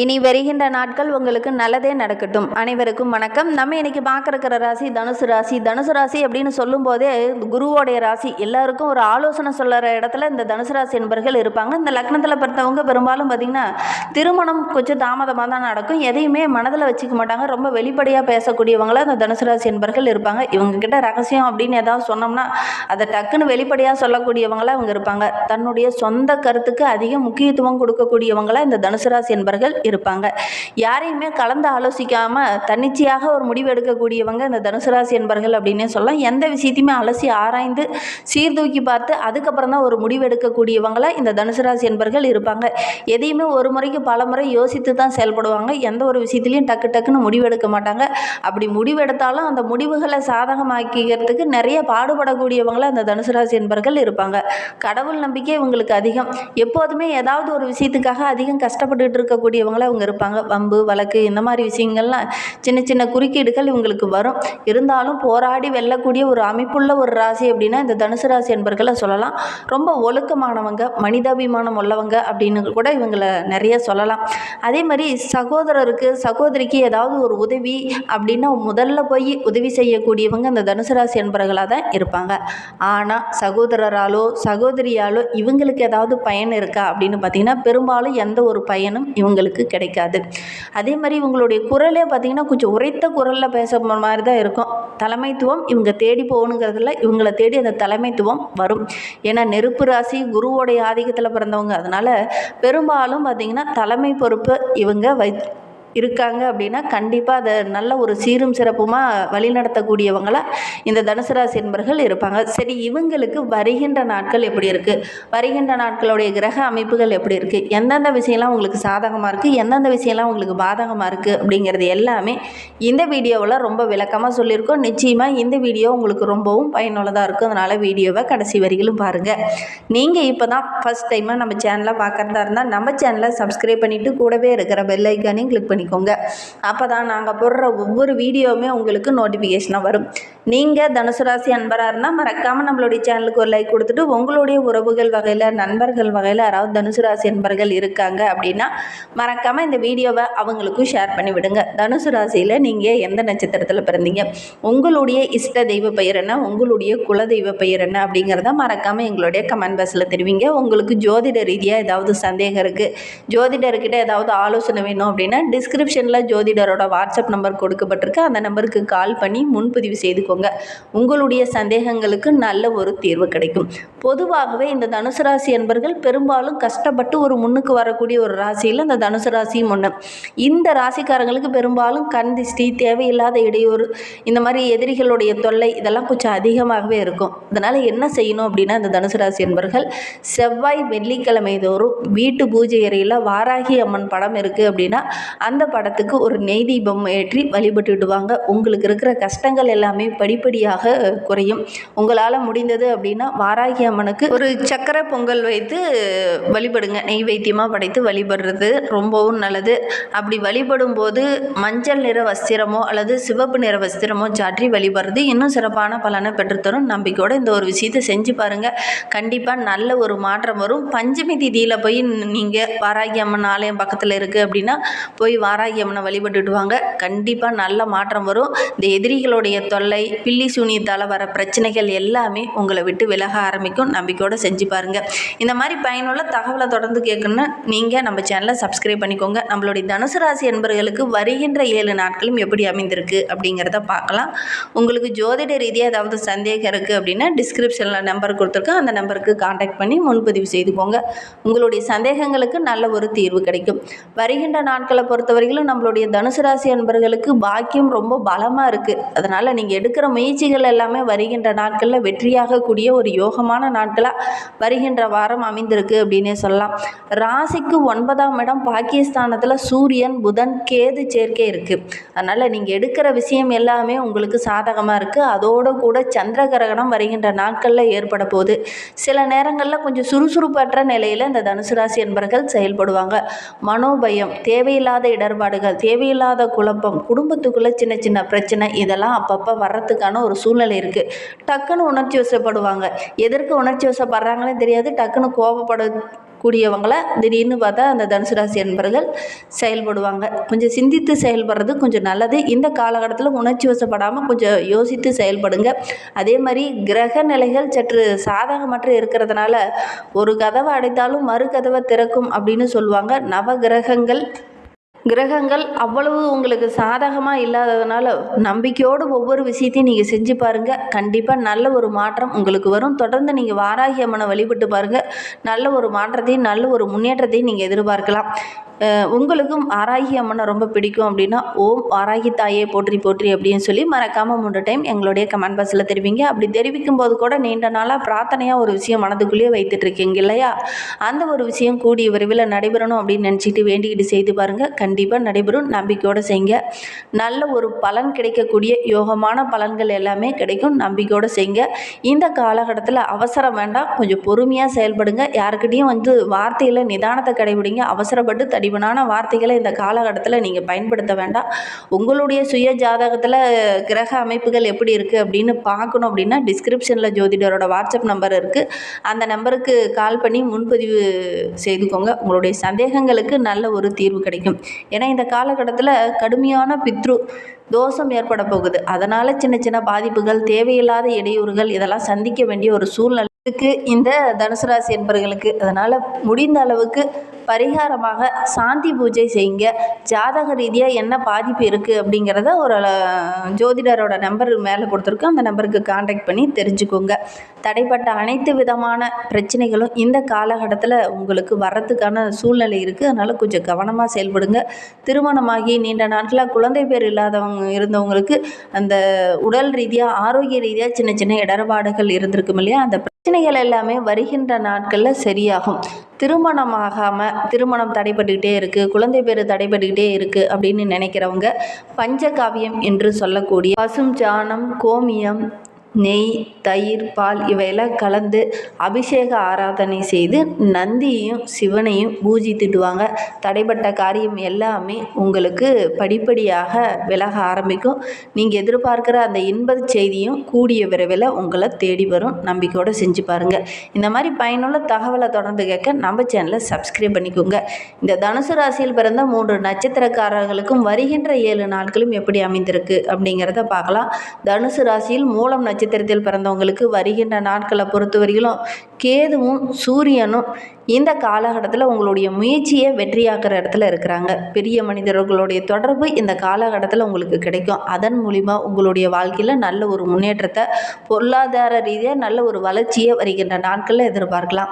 இனி வருகின்ற நாட்கள் உங்களுக்கு நல்லதே நடக்கட்டும். அனைவருக்கும் வணக்கம். நம்ம இன்னைக்கு பார்க்குற ராசி தனுசு ராசி. தனுசு ராசி அப்படின்னு சொல்லும்போதே குருவோடைய ராசி. எல்லாருக்கும் ஒரு ஆலோசனை சொல்லுற இடத்துல இந்த தனுசு ராசி என்பர்கள் இருப்பாங்க. இந்த லக்னத்தில் பிறந்தவங்க பெரும்பாலும் பார்த்திங்கன்னா திருமணம் கொஞ்சம் தாமதமாக தான் நடக்கும். எதையுமே மனதில் வச்சுக்க மாட்டாங்க. ரொம்ப வெளிப்படையாக பேசக்கூடியவங்கள இந்த தனுசு ராசி என்பர்கள் இருப்பாங்க. இவங்க கிட்ட ரகசியம் அப்படின்னு ஏதாவது சொன்னோம்னா அதை டக்குன்னு வெளிப்படையாக சொல்லக்கூடியவங்களா அவங்க இருப்பாங்க. தன்னுடைய சொந்த கருத்துக்கு அதிக முக்கியத்துவம் கொடுக்கக்கூடியவங்களா இந்த தனுசு ராசி என்பர்கள் இருப்பாங்க. யாரையுமே கலந்து ஆலோசிக்காமல் தன்னிச்சையாக ஒரு முடிவு எடுக்கக்கூடியவங்க இந்த தனுசு ராசி என்பர்கள் அப்படின்னே சொல்லலாம். எந்த விஷயத்தையுமே அலசி ஆராய்ந்து சீர்தூக்கி பார்த்து அதுக்கப்புறம் தான் ஒரு முடிவு எடுக்கக்கூடியவங்களாக இந்த தனுசு ராசி என்பர்கள் இருப்பாங்க. எதையுமே ஒரு முறைக்கு பல முறை யோசித்து தான் செயல்படுவாங்க. எந்த ஒரு விஷயத்துலையும் டக்கு டக்குன்னு முடிவெடுக்க மாட்டாங்க. அப்படி முடிவெடுத்தாலும் அந்த முடிவுகளை சாதகமாக்கிக்கிறதுக்கு நிறைய பாடுபடக்கூடியவங்களாக அந்த தனுசு ராசி என்பர்கள் இருப்பாங்க. கடவுள் நம்பிக்கை இவங்களுக்கு அதிகம். எப்போதுமே ஏதாவது ஒரு விஷயத்துக்காக அதிகம் கஷ்டப்பட்டுட்டு இருக்கக்கூடியவங்க இருக்கக்கூடியவங்கள அவங்க இருப்பாங்க. வம்பு வழக்கு இந்த மாதிரி விஷயங்கள்லாம் சின்ன சின்ன குறுக்கீடுகள் இவங்களுக்கு வரும். இருந்தாலும் போராடி வெல்லக்கூடிய ஒரு அமைப்புள்ள ஒரு ராசி அப்படின்னா இந்த தனுசு ராசி என்பர்களை சொல்லலாம். ரொம்ப ஒழுக்கமானவங்க மனிதாபிமானம் உள்ளவங்க அப்படின்னு கூட இவங்களை நிறைய சொல்லலாம். அதே மாதிரி சகோதரருக்கு சகோதரிக்கு ஏதாவது ஒரு உதவி அப்படின்னா முதல்ல போய் உதவி செய்யக்கூடியவங்க இந்த தனுசு ராசி என்பர்களாக தான் இருப்பாங்க. ஆனால் சகோதரராலோ சகோதரியாலோ இவங்களுக்கு ஏதாவது பயன் இருக்கா அப்படின்னு பார்த்தீங்கன்னா பெரும்பாலும் எந்த ஒரு பயனும் இவங்களுக்கு கிடைக்காது. அதே மாதிரி இவங்களுடைய குரலே பார்த்தீங்கன்னா கொஞ்சம் உரைத்த குரலில் பேச மாதிரி தான் இருக்கும். தலைமைத்துவம் இவங்க தேடி போகணுங்கிறதுல இவங்களை தேடி அந்த தலைமைத்துவம் வரும். ஏன்னா நெருப்பு ராசி குருவோடைய ஆதிக்கத்தில் பிறந்தவங்க. அதனால் பெரும்பாலும் பார்த்திங்கன்னா தலைமை பொறுப்பு இவங்க வை இருக்காங்க அப்படின்னா கண்டிப்பாக அதை நல்ல ஒரு சீரும் சிறப்புமாக வழிநடத்தக்கூடியவங்களாக இந்த தனுசு ராசி என்பர்கள் இருப்பாங்க. சரி இவங்களுக்கு வருகின்ற நாட்கள் எப்படி இருக்குது வருகின்ற நாட்களுடைய கிரக அமைப்புகள் எப்படி இருக்குது எந்தெந்த விஷயம்லாம் உங்களுக்கு சாதகமாக இருக்குது எந்தெந்த விஷயம்லாம் உங்களுக்கு பாதகமாக இருக்குது அப்படிங்கிறது எல்லாமே இந்த வீடியோவில் ரொம்ப விளக்கமாக சொல்லியிருக்கோம். நிச்சயமாக இந்த வீடியோ உங்களுக்கு ரொம்பவும் பயனுள்ளதாக இருக்கும். அதனால் வீடியோவை கடைசி வரிகளும் பாருங்கள் நீங்கள் இப்போ தான் ஃபஸ்ட் டைமாக நம்ம சேனலை பார்க்குறதா இருந்தால் நம்ம சேனலை சப்ஸ்கிரைப் பண்ணிவிட்டு கூடவே இருக்கிற பெல் ஐக்கானையும் கிளிக் பண்ணிக்கோங்க. அப்போ தான் நாங்கள் போடுற ஒவ்வொரு வீடியோவுமே உங்களுக்கு நோட்டிஃபிகேஷனாக வரும். நீங்கள் தனுசு ராசி அன்பராக இருந்தால் மறக்காமல் நம்மளுடைய சேனலுக்கு ஒரு லைக் கொடுத்துட்டு உங்களுடைய உறவுகள் வகையில் நண்பர்கள் வகையில் யாராவது தனுசு ராசி அன்பர்கள் இருக்காங்க அப்படின்னா மறக்காமல் இந்த வீடியோவை அவங்களுக்கும் ஷேர் பண்ணி விடுங்க. தனுசு ராசியில் நீங்கள் எந்த நட்சத்திரத்தில் பிறந்தீங்க? உங்களுடைய இஷ்ட தெய்வ பெயர் என்ன? உங்களுடைய குல தெய்வ பெயர் என்ன? அப்படிங்கிறத மறக்காமல் எங்களுடைய கமெண்ட் பாக்ஸில் தெரிவிங்க. உங்களுக்கு ஜோதிட ரீதியாக ஏதாவது சந்தேகம் இருக்குது ஜோதிடர்கிட்ட ஏதாவது ஆலோசனை வேணும் அப்படின்னா டிஸ்கிரிப்ஷனில் ஜோதிடரோட வாட்ஸ்அப் நம்பர் கொடுக்கப்பட்டிருக்கு. அந்த நம்பருக்கு கால் பண்ணி முன்பதிவு செய்துக்கோங்க. உங்களுடைய சந்தேகங்களுக்கு நல்ல ஒரு தீர்வு கிடைக்கும். பொதுவாகவே இந்த தனுசு ராசி என்பர்கள் பெரும்பாலும் கஷ்டப்பட்டு ஒரு முன்னுக்கு வரக்கூடிய ஒரு ராசியில் இந்த தனுசு ராசியும் ஒன்று இந்த ராசிக்காரங்களுக்கு பெரும்பாலும் கண் திஷ்டி தேவையில்லாத இடையூறு இந்த மாதிரி எதிரிகளுடைய தொல்லை இதெல்லாம் கொஞ்சம் அதிகமாகவே இருக்கும். அதனால் என்ன செய்யணும் அப்படின்னா இந்த தனுசு ராசி என்பர்கள் செவ்வாய் வெள்ளிக்கிழமை தோறும் வீட்டு பூஜை அறையில் வாராகி அம்மன் படம் இருக்குது அப்படின்னா அந்த படத்துக்கு ஒரு நெய் தீபம் ஏற்றி வழிபட்டுடுவாங்க உங்களுக்கு இருக்கிற கஷ்டங்கள் எல்லாமே படிப்படியாக குறையும். உங்களால் முடிந்தது அப்படின்னா வாராகி அம்மனுக்கு ஒரு சக்கரை பொங்கல் வைத்து வழிபடுங்க. நெய் வைத்தியமாக படைத்து வழிபடுறது ரொம்பவும் நல்லது. அப்படி வழிபடும் போது மஞ்சள் நிற வஸ்திரமோ அல்லது சிவப்பு நிற வஸ்திரமோ சாற்றி வழிபடுறது இன்னும் சிறப்பான பலனை பெற்றுத்தரும். நம்பிக்கையோடு இந்த ஒரு விஷயத்தை செஞ்சு பாருங்கள் கண்டிப்பாக நல்ல ஒரு மாற்றம் வரும். பஞ்சமி திதியில் போய் நீங்கள் வாராகி அம்மன் ஆலயம் பக்கத்தில் இருக்குது அப்படின்னா போய் வாராகி அம்மனை வழிபட்டுட்டு வாங்க கண்டிப்பாக நல்ல மாற்றம் வரும். இந்த எதிரிகளுடைய தொல்லை பில்லி சூனியத்தால் வர பிரச்சனைகள் எல்லாமே உங்களை விட்டு விலக ஆரம்பிக்கும். நம்பிக்கையோடு செஞ்சு பாருங்கள் இந்த மாதிரி பயனுள்ள தகவலை தொடர்ந்து கேட்கணுன்னா நீங்கள் நம்ம சேனலை சப்ஸ்கிரைப் பண்ணிக்கோங்க. நம்மளுடைய தனுசு ராசி என்பர்களுக்கு வருகின்ற ஏழு நாட்களும் எப்படி அமைந்திருக்கு அப்படிங்கிறத பார்க்கலாம். உங்களுக்கு ஜோதிட ரீதியாக ஏதாவது சந்தேகம் இருக்குது அப்படின்னா டிஸ்கிரிப்ஷனில் நம்பர் கொடுத்துருக்கோம் அந்த நம்பருக்கு காண்டாக்ட் பண்ணி முன்பதிவு செய்துக்கோங்க உங்களுடைய சந்தேகங்களுக்கு நல்ல ஒரு தீர்வு கிடைக்கும். வருகின்ற நாட்களை பொறுத்த பொறுத்தவரையிலும் நம்மளுடைய தனுசு ராசி அன்பர்களுக்கு பாக்கியம் ரொம்ப பலமாக இருக்குது அதனால் நீங்கள் எடுக்கிற முயற்சிகள் எல்லாமே வருகின்ற நாட்களில் வெற்றியாகக்கூடிய ஒரு யோகமான நாட்களாக வருகின்ற வாரம் அமைந்திருக்கு அப்படின்னே சொல்லலாம். ராசிக்கு ஒன்பதாம் இடம் பாகிஸ்தானத்தில் சூரியன் புதன் கேது சேர்க்கை இருக்குது அதனால் நீங்கள் எடுக்கிற விஷயம் எல்லாமே உங்களுக்கு சாதகமாக இருக்குது அதோடு கூட சந்திர கிரகணம் வருகின்ற நாட்களில் ஏற்பட போகுது. சில நேரங்களில் கொஞ்சம் சுறுசுறுப்பற்ற நிலையில் இந்த தனுசு ராசி என்பர்கள் செயல்படுவாங்க. மனோபயம் தேவையில்லாத இடம் இடர்பாடுகள் தேவையில்லாத குழப்பம் குடும்பத்துக்குள்ளே சின்ன சின்ன பிரச்சனை இதெல்லாம் அப்பப்போ வர்றதுக்கான ஒரு சூழ்நிலை இருக்குது டக்குன்னு உணர்ச்சி வசப்படுவாங்க. எதற்கு உணர்ச்சி வசப்படுறாங்களே தெரியாது. டக்குன்னு கோபப்பட கூடியவங்களை திடீர்னு பார்த்தா அந்த தனுசு ராசி என்பர்கள் செயல்படுவாங்க. கொஞ்சம் சிந்தித்து செயல்படுறது கொஞ்சம் நல்லது. இந்த காலகட்டத்தில் உணர்ச்சி வசப்படாமல் கொஞ்சம் யோசித்து செயல்படுங்க. அதே மாதிரி கிரக நிலைகள் சற்று சாதகமற்று இருக்கிறதுனால ஒரு கதவை அடைத்தாலும் மறு கதவை திறக்கும் அப்படின்னு சொல்லுவாங்க. நவ கிரகங்கள் கிரகங்கள் அவ்வளவு உங்களுக்கு சாதகமாக இல்லாததுனால நம்பிக்கையோடு ஒவ்வொரு விஷயத்தையும் நீங்கள் செஞ்சு பாருங்கள் கண்டிப்பாக நல்ல ஒரு மாற்றம் உங்களுக்கு வரும். தொடர்ந்து நீங்கள் வாராகி அம்மனை வழிபட்டு பாருங்கள் நல்ல ஒரு மாற்றத்தையும் நல்ல ஒரு முன்னேற்றத்தையும் நீங்கள் எதிர்பார்க்கலாம். உங்களுக்கும் ஆராகி அம்மனை ரொம்ப பிடிக்கும் அப்படின்னா ஓம் ஆராகி தாயே போற்றி போற்றி அப்படின்னு சொல்லி மறக்காமல் மூன்று டைம் எங்களுடைய கமெண்ட் பாக்ஸில் தெரிவிங்க. அப்படி தெரிவிக்கும் போது கூட நீண்ட நாளாக பிரார்த்தனையாக ஒரு விஷயம் மனதுக்குள்ளேயே வைத்துட்டு இருக்கீங்க இல்லையா? அந்த ஒரு விஷயம் கூடிய விரைவில் நடைபெறணும் அப்படின்னு நினச்சிட்டு வேண்டிக்கிட்டு செய்து பாருங்கள் கண்டிப்பாக நடைபெறும். நம்பிக்கையோடு செய்யுங்க நல்ல ஒரு பலன் கிடைக்கக்கூடிய யோகமான பலன்கள் எல்லாமே கிடைக்கும். நம்பிக்கையோடு செய்யுங்க இந்த காலகட்டத்தில் அவசரம் வேண்டாம். கொஞ்சம் பொறுமையாக செயல்படுங்க. யாருக்கிட்டேயும் வந்து வார்த்தையில் நிதானத்தை கடைபிடிங்க. அவசரப்பட்டு தடி தடிமனான வார்த்தைகளை இந்த காலகட்டத்தில் நீங்கள் பயன்படுத்த வேண்டாம். உங்களுடைய சுய ஜாதகத்தில் கிரக அமைப்புகள் எப்படி இருக்குது அப்படின்னு பார்க்கணும் அப்படின்னா டிஸ்கிரிப்ஷனில் ஜோதிடரோட வாட்ஸ்அப் நம்பர் இருக்குது அந்த நம்பருக்கு கால் பண்ணி முன்பதிவு செய்துக்கோங்க. உங்களுடைய சந்தேகங்களுக்கு நல்ல ஒரு தீர்வு கிடைக்கும். ஏன்னா இந்த காலகட்டத்தில் கடுமையான பித்ரு தோஷம் ஏற்பட போகுது. அதனால் சின்ன சின்ன பாதிப்புகள் தேவையில்லாத இடையூறுகள் இதெல்லாம் சந்திக்க வேண்டிய ஒரு சூழ்நிலை இருக்கு இந்த தனுசு ராசி என்பவர்களுக்கு அதனால் முடிந்த அளவுக்கு பரிகாரமாக சாந்தி பூஜை செய்யுங்க. ஜாதக ரீதியாக என்ன பாதிப்பு இருக்குது அப்படிங்கிறத ஒரு ஜோதிடரோட நம்பர் மேலே கொடுத்துருக்கோம் அந்த நம்பருக்கு காண்டாக்ட் பண்ணி தெரிஞ்சுக்கோங்க. தடைப்பட்ட அனைத்து விதமான பிரச்சனைகளும் இந்த காலகட்டத்தில் உங்களுக்கு வர்றதுக்கான சூழ்நிலை இருக்குது அதனால் கொஞ்சம் கவனமாக செயல்படுங்க. திருமணமாகி நீண்ட நாட்களாக குழந்தை பேர் இல்லாதவங்க இருந்தவங்களுக்கு அந்த உடல் ரீதியாக ஆரோக்கிய ரீதியாக சின்ன சின்ன இடர்பாடுகள் இருந்திருக்கும் இல்லையா? அந்த பிரச்சனைகள் எல்லாமே வருகின்ற நாட்களில் சரியாகும். திருமணமாகாமல் திருமணம் தடைப்பட்டுக்கிட்டே இருக்குது குழந்தை பேர் தடைப்பட்டுக்கிட்டே இருக்குது அப்படின்னு நினைக்கிறவங்க பஞ்சகாவியம் என்று சொல்லக்கூடிய பசும் சாணம் கோமியம் நெய் தயிர் பால் இவையெல்லாம் கலந்து அபிஷேக ஆராதனை செய்து நந்தியையும் சிவனையும் பூஜித்துட்டு திட்டுவாங்க தடைப்பட்ட காரியம் எல்லாமே உங்களுக்கு படிப்படியாக விலக ஆரம்பிக்கும். நீங்கள் எதிர்பார்க்குற அந்த இன்ப செய்தியும் கூடிய விரைவில் உங்களை தேடி வரும். நம்பிக்கையோடு செஞ்சு பாருங்கள் இந்த மாதிரி பயனுள்ள தகவலை தொடர்ந்து கேட்க நம்ம சேனலை சப்ஸ்கிரைப் பண்ணிக்கோங்க. இந்த தனுசு ராசியில் பிறந்த மூன்று நட்சத்திரக்காரர்களுக்கும் வருகின்ற ஏழு நாட்களும் எப்படி அமைந்திருக்கு அப்படிங்கிறத பார்க்கலாம். தனுசு ராசியில் மூலம் நட்சத்திரத்தில் பிறந்தவங்களுக்கு வருகின்ற நாட்களை பொறுத்தவரையிலும் கேதுவும் சூரியனும் இந்த காலகட்டத்தில் உங்களுடைய முயற்சியை வெற்றியாக்குற இடத்துல இருக்கிறாங்க. பெரிய மனிதர்களுடைய தொடர்பு இந்த காலகட்டத்தில் உங்களுக்கு கிடைக்கும். அதன் மூலிமா உங்களுடைய வாழ்க்கையில் நல்ல ஒரு முன்னேற்றத்தை பொருளாதார ரீதியாக நல்ல ஒரு வளர்ச்சியை வருகின்ற நாட்களில் எதிர்பார்க்கலாம்.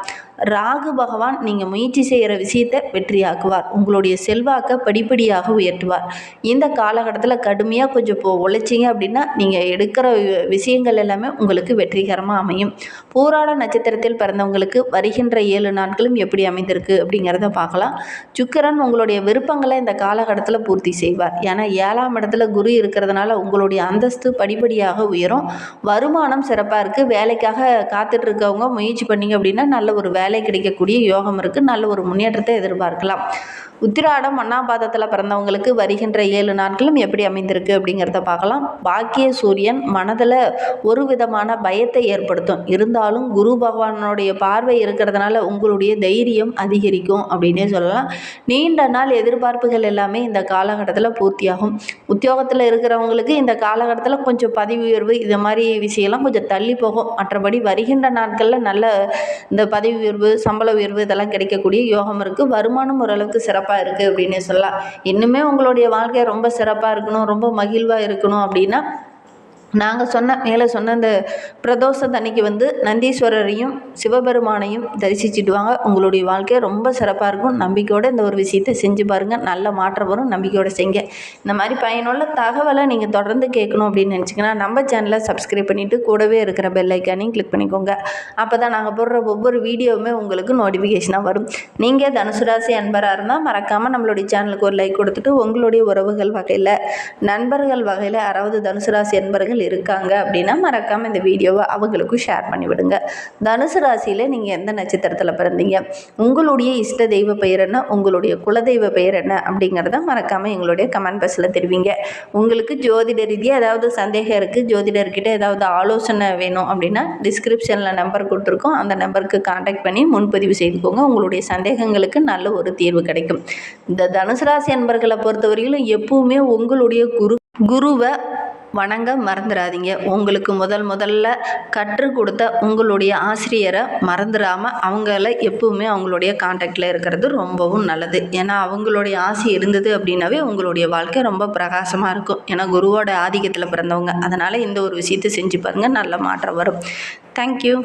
ராகு பகவான் நீங்கள் முயற்சி செய்கிற விஷயத்தை வெற்றியாக்குவார். உங்களுடைய செல்வாக்கை படிப்படியாக உயர்த்துவார். இந்த காலகட்டத்தில் கடுமையாக கொஞ்சம் இப்போ உழைச்சிங்க அப்படின்னா நீங்கள் எடுக்கிற விஷயங்கள் எல்லாமே உங்களுக்கு வெற்றிகரமாக அமையும். பூராட நட்சத்திரத்தில் பிறந்தவங்களுக்கு வருகின்ற ஏழு நாட்கள் நாட்களும் எப்படி அமைந்திருக்கு அப்படிங்கிறத பார்க்கலாம். சுக்கிரன் உங்களுடைய விருப்பங்களை இந்த காலகட்டத்தில் பூர்த்தி செய்வார். ஏன்னா ஏழாம் இடத்துல குரு இருக்கிறதுனால உங்களுடைய அந்தஸ்து படிப்படியாக உயரும். வருமானம் சிறப்பாக இருக்குது வேலைக்காக காத்துட்டு இருக்கவங்க முயற்சி பண்ணீங்க அப்படின்னா நல்ல ஒரு வேலை கிடைக்கக்கூடிய யோகம் இருக்குது நல்ல ஒரு முன்னேற்றத்தை எதிர்பார்க்கலாம். உத்திராடம் மன்னாபாதத்தில் பிறந்தவங்களுக்கு வருகின்ற ஏழு நாட்களும் எப்படி அமைந்திருக்கு அப்படிங்கிறத பார்க்கலாம். பாக்கிய சூரியன் மனதில் ஒரு விதமான பயத்தை ஏற்படுத்தும். இருந்தாலும் குரு பகவானுடைய பார்வை இருக்கிறதுனால உங்களுடைய தைரியம் அதிகரிக்கும் அப்படின்னே சொல்லலாம். நீண்ட நாள் எதிர்பார்ப்புகள் எல்லாமே இந்த காலகட்டத்தில் பூர்த்தியாகும். உத்தியோகத்தில் இருக்கிறவங்களுக்கு இந்த காலகட்டத்தில் கொஞ்சம் பதவி உயர்வு இது மாதிரி விஷயம்லாம் கொஞ்சம் தள்ளி போகும். மற்றபடி வருகின்ற நாட்களில் நல்ல இந்த பதவி உயர்வு சம்பள உயர்வு இதெல்லாம் கிடைக்கக்கூடிய யோகம் இருக்குது வருமானம் ஓரளவுக்கு சிறப்பாக இருக்குது அப்படின்னே சொல்லலாம். இன்னுமே உங்களுடைய வாழ்க்கை ரொம்ப சிறப்பாக இருக்கணும் ரொம்ப மகிழ்வாக இருக்கணும் அப்படின்னா நாங்கள் சொன்ன மேலே சொன்ன அந்த பிரதோஷம் அன்னைக்கு வந்து நந்தீஸ்வரரையும் சிவபெருமானையும் தரிசிச்சுட்டு வாங்க உங்களுடைய வாழ்க்கை ரொம்ப சிறப்பாக இருக்கும். நம்பிக்கையோடு இந்த ஒரு விஷயத்தை செஞ்சு பாருங்கள் நல்ல மாற்றம் வரும். நம்பிக்கையோடு செய்யுங்க. இந்த மாதிரி பயனுள்ள தகவலை நீங்கள் தொடர்ந்து கேட்கணும் அப்படின்னு நினச்சிங்கன்னா நம்ம சேனலை சப்ஸ்கிரைப் பண்ணிவிட்டு கூடவே இருக்கிற பெல் ஐக்கானையும் கிளிக் பண்ணிக்கோங்க. அப்போ தான் நாங்கள் போடுற ஒவ்வொரு வீடியோவுமே உங்களுக்கு நோட்டிஃபிகேஷனாக வரும். நீங்கள் தனுசு ராசி அன்பராக இருந்தால் மறக்காமல் நம்மளுடைய சேனலுக்கு ஒரு லைக் கொடுத்துட்டு உங்களுடைய உறவுகள் வகையில் நண்பர்கள் வகையில் யாராவது தனுசு ராசி அன்பர்கள் இருக்காங்க அப்படின்னா மறக்காமல் இந்த வீடியோவை அவங்களுக்கும் ஷேர் பண்ணிவிடுங்க. தனுசு ராசியில் நீங்கள் எந்த நட்சத்திரத்தில் பிறந்தீங்க? உங்களுடைய இஷ்ட தெய்வ பெயர் என்ன? உங்களுடைய குலதெய்வ பெயர் என்ன? அப்படிங்கிறத மறக்காமல் எங்களுடைய கமெண்ட் பாக்ஸில் தெரிவிங்க. உங்களுக்கு ஜோதிட ரீதியாக ஏதாவது சந்தேகம் இருக்குது ஜோதிடர்கிட்ட ஏதாவது ஆலோசனை வேணும் அப்படின்னா டிஸ்கிரிப்ஷனில் நம்பர் கொடுத்துருக்கோம். அந்த நம்பருக்கு காண்டாக்ட் பண்ணி முன்பதிவு செய்துக்கோங்க. உங்களுடைய சந்தேகங்களுக்கு நல்ல ஒரு தீர்வு கிடைக்கும். இந்த தனுசு ராசி அன்பர்களை பொறுத்தவரையிலும் எப்பவுமே உங்களுடைய குரு குருவை வணங்க மறந்துடாதீங்க உங்களுக்கு முதல் முதல்ல கற்றுக் கொடுத்த உங்களுடைய ஆசிரியரை மறந்துடாமல் அவங்கள எப்பவுமே அவங்களுடைய காண்டாக்டில் இருக்கிறது ரொம்பவும் நல்லது. ஏன்னா அவங்களுடைய ஆசை இருந்தது அப்படின்னாவே உங்களுடைய வாழ்க்கை ரொம்ப பிரகாசமாக இருக்கும். ஏன்னா குருவோட ஆதிக்கத்தில் பிறந்தவங்க. அதனால் இந்த ஒரு விஷயத்தை செஞ்சு பாருங்கள் நல்ல மாற்றம் வரும். தேங்க்யூ